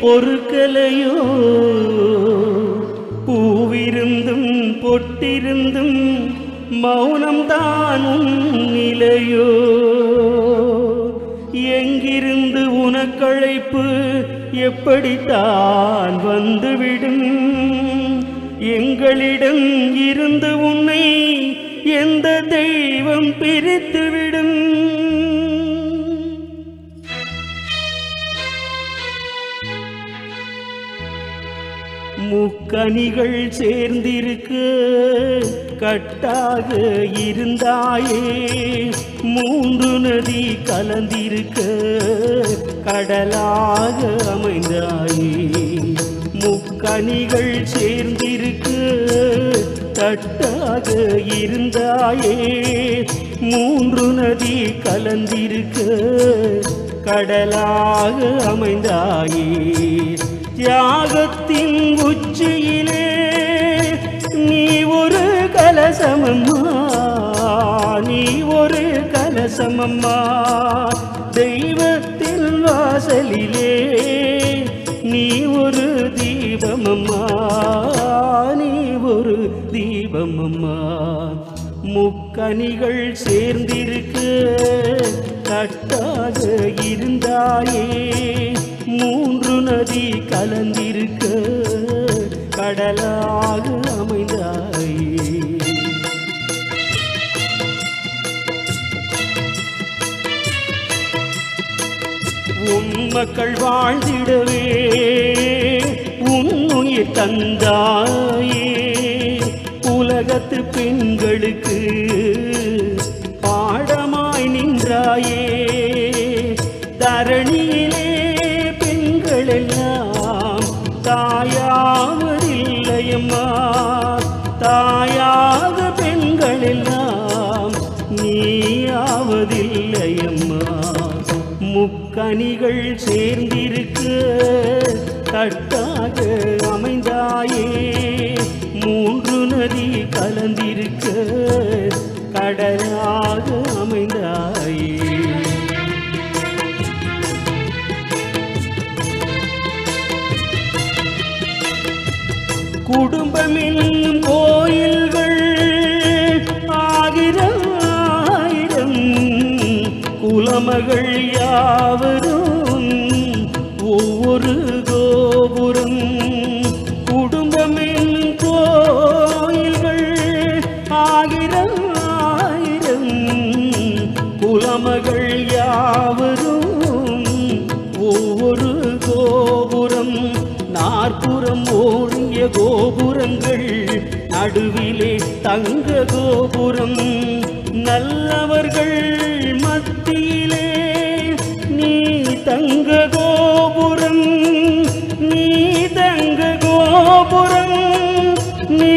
பூமிக்கே பொறுக்கலையோ பூவிருந்தும் பொட்டிருந்தும் மௌனம்தான் உன் நிலையோ. எங்கிருந்து உனக்கழைப்பு எப்படித்தான் வந்துவிடும்? எங்களிடம் இருந்து உன்னை எந்த தெய்வம் பிரித்துவிடும்? முக்கணிகள் சேர்ந்திருக்க. கட்டாக இருந்தாயே மூன்று நதி கலந்திருக்க. கடலாக அமைந்தாயே முக்கணிகள் சேர்ந்திருக்க. கட்டாக இருந்தாயே மூன்று நதி கலந்திருக்க. கடலாக அமைந்தாயே தியாகத்தின் உச்சியிலே நீ ஒரு கலசமம்மா நீ ஒரு கலசமம்மா. தெய்வத்தின் வாசலிலே நீ ஒரு தீபமம்மா நீ ஒரு தீபமம்மா. முக்கணிகள் சேர்ந்திருக்க கட்டாக இருந்தாயே. மூன்று நதி கலந்திருக்க கடலாக அமைந்தாயே. உன் மக்கள் வாழ்ந்திடவே உன்னுயிர் தந்தாயே. உலகத்து பெண்களுக்கு எல்லாம் தாயாவதில்லையம்மா. தாயாக பெண்கள் எல்லாம் நீயாவதில்லையம்மா. முக்கணிகள் சேர்ந்திருக்க தட்டாக அமைந்தாயே. மூன்று நதி கலந்திருக்க கடலா குடும்பம் கோயில்கள் ஆயிரம் ஆயிரம் குலமகள் யாவரும் ஒவ்வொரு கோபுரம் குடும்பம் கோயில்கள் ஆயிரம் ஆயிரம் குலமகள் யாவரும் ஒவ்வொரு கோபுரம் நாற்புறம் ஓடு கோபுரங்கள் நடுவிலே தங்க கோபுரம். நல்லவர்கள் மத்தியிலே நீ தங்க கோபுரம் நீ தங்க கோபுரம் நீ